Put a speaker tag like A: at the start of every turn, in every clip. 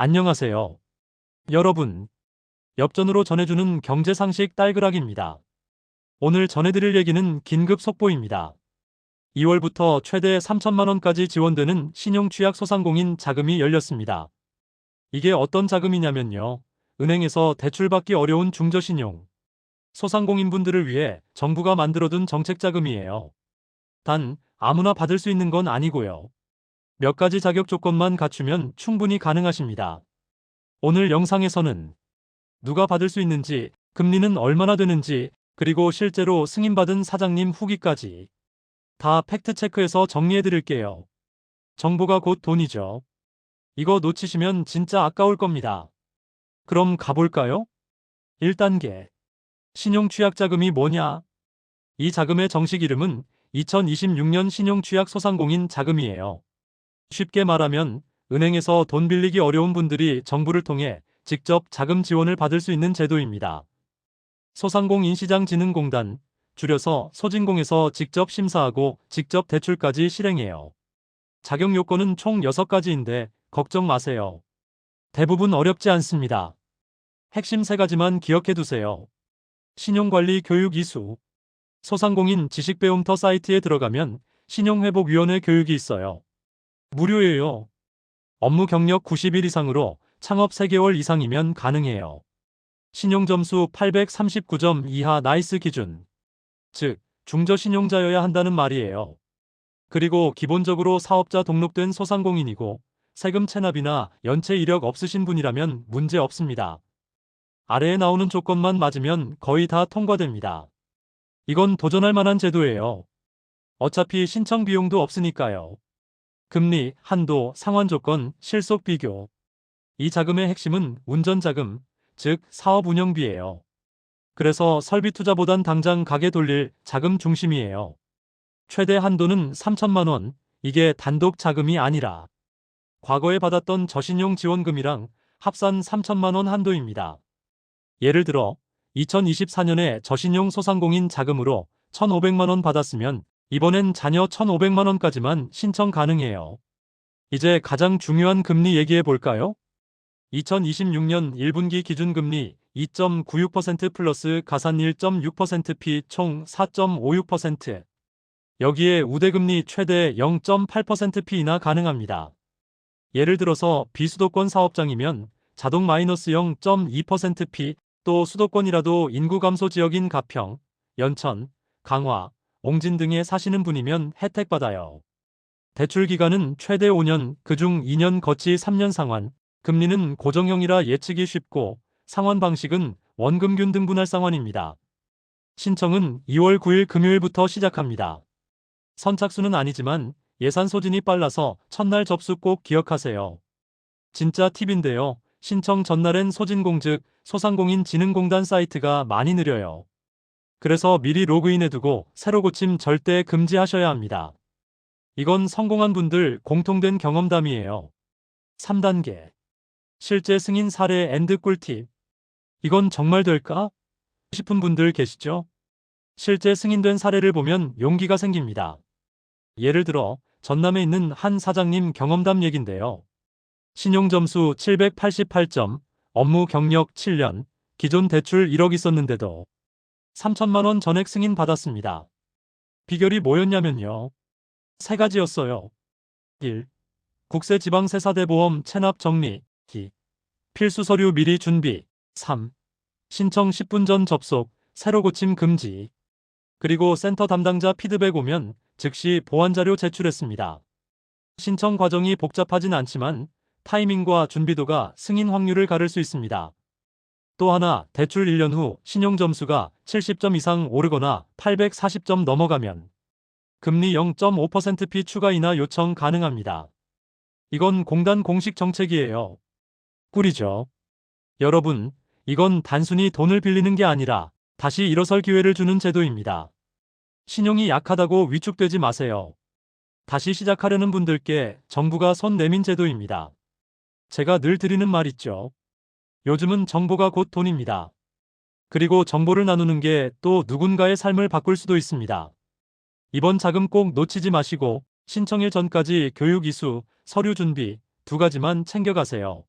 A: 안녕하세요. 여러분, 엽전으로 전해주는 경제상식 딸그락입니다. 오늘 전해드릴 얘기는 긴급 속보입니다. 2월부터 최대 3천만원까지 지원되는 신용취약 소상공인 자금이 열렸습니다. 이게 어떤 자금이냐면요. 은행에서 대출받기 어려운 중저신용, 소상공인분들을 위해 정부가 만들어둔 정책자금이에요. 단, 아무나 받을 수 있는 건 아니고요. 몇 가지 자격 조건만 갖추면 충분히 가능하십니다. 오늘 영상에서는 누가 받을 수 있는지, 금리는 얼마나 되는지, 그리고 실제로 승인받은 사장님 후기까지 다 팩트체크해서 정리해 드릴게요. 정보가 곧 돈이죠. 이거 놓치시면 진짜 아까울 겁니다. 그럼 가볼까요? 1단계. 신용취약자금이 뭐냐? 이 자금의 정식 이름은 2026년 신용취약 소상공인 자금이에요. 쉽게 말하면 은행에서 돈 빌리기 어려운 분들이 정부를 통해 직접 자금 지원을 받을 수 있는 제도입니다. 소상공인시장진흥공단, 줄여서 소진공에서 직접 심사하고 직접 대출까지 실행해요. 자격 요건은 총 6가지인데 걱정 마세요. 대부분 어렵지 않습니다. 핵심 세 가지만 기억해 두세요. 신용관리 교육 이수. 소상공인 지식배움터 사이트에 들어가면 신용회복위원회 교육이 있어요. 무료예요. 업무 경력 90일 이상으로 창업 3개월 이상이면 가능해요. 신용점수 839점 이하 나이스 기준. 즉, 중저 신용자여야 한다는 말이에요. 그리고 기본적으로 사업자 등록된 소상공인이고 세금 체납이나 연체 이력 없으신 분이라면 문제 없습니다. 아래에 나오는 조건만 맞으면 거의 다 통과됩니다. 이건 도전할 만한 제도예요. 어차피 신청 비용도 없으니까요. 금리, 한도, 상환 조건, 실속 비교. 이 자금의 핵심은 운전자금, 즉 사업 운영비예요. 그래서 설비 투자보단 당장 가게 돌릴 자금 중심이에요. 최대 한도는 3천만 원, 이게 단독 자금이 아니라 과거에 받았던 저신용 지원금이랑 합산 3천만 원 한도입니다. 예를 들어 2024년에 저신용 소상공인 자금으로 1,500만 원 받았으면 이번엔 자녀 1,500만 원까지만 신청 가능해요. 이제 가장 중요한 금리 얘기해 볼까요? 2026년 1분기 기준금리 2.96% 플러스 가산 1.6%피 총 4.56%. 여기에 우대금리 최대 0.8%피나 가능합니다. 예를 들어서 비수도권 사업장이면 자동 마이너스 0.2%피 또 수도권이라도 인구 감소 지역인 가평, 연천, 강화, 옹진 등에 사시는 분이면 혜택 받아요. 대출 기간은 최대 5년, 그중 2년 거치 3년 상환, 금리는 고정형이라 예측이 쉽고 상환 방식은 원금균 등분할 상환입니다. 신청은 2월 9일 금요일부터 시작합니다. 선착순은 아니지만 예산 소진이 빨라서 첫날 접수 꼭 기억하세요. 진짜 팁인데요. 신청 전날엔 소진공 즉 소상공인 진흥공단 사이트가 많이 느려요. 그래서 미리 로그인해두고 새로 고침 절대 금지하셔야 합니다. 이건 성공한 분들 공통된 경험담이에요. 3단계. 실제 승인 사례 앤드 꿀팁. 이건 정말 될까? 싶은 분들 계시죠? 실제 승인된 사례를 보면 용기가 생깁니다. 예를 들어 전남에 있는 한 사장님 경험담 얘긴데요. 신용점수 788점, 업무 경력 7년, 기존 대출 1억 있었는데도 3천만 원 전액 승인 받았습니다. 비결이 뭐였냐면요. 세 가지였어요. 1. 국세 지방세사대 보험 체납 정리, 2. 필수 서류 미리 준비, 3. 신청 10분 전 접속, 새로 고침 금지. 그리고 센터 담당자 피드백 오면 즉시 보완자료 제출했습니다. 신청 과정이 복잡하진 않지만 타이밍과 준비도가 승인 확률을 가를 수 있습니다. 또 하나, 대출 1년 후 신용 점수가 70점 이상 오르거나 840점 넘어가면 금리 0.5%피 추가 인하 요청 가능합니다. 이건 공단 공식 정책이에요. 꿀이죠. 여러분, 이건 단순히 돈을 빌리는 게 아니라 다시 일어설 기회를 주는 제도입니다. 신용이 약하다고 위축되지 마세요. 다시 시작하려는 분들께 정부가 손 내민 제도입니다. 제가 늘 드리는 말 있죠. 요즘은 정보가 곧 돈입니다. 그리고 정보를 나누는 게 또 누군가의 삶을 바꿀 수도 있습니다. 이번 자금 꼭 놓치지 마시고 신청일 전까지 교육 이수, 서류 준비 두 가지만 챙겨가세요.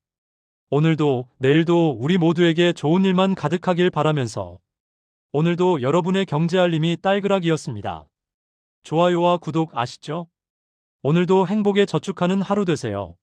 A: 오늘도 내일도 우리 모두에게 좋은 일만 가득하길 바라면서 오늘도 여러분의 경제 알림이 딸그락이었습니다. 좋아요와 구독 아시죠? 오늘도 행복에 저축하는 하루 되세요.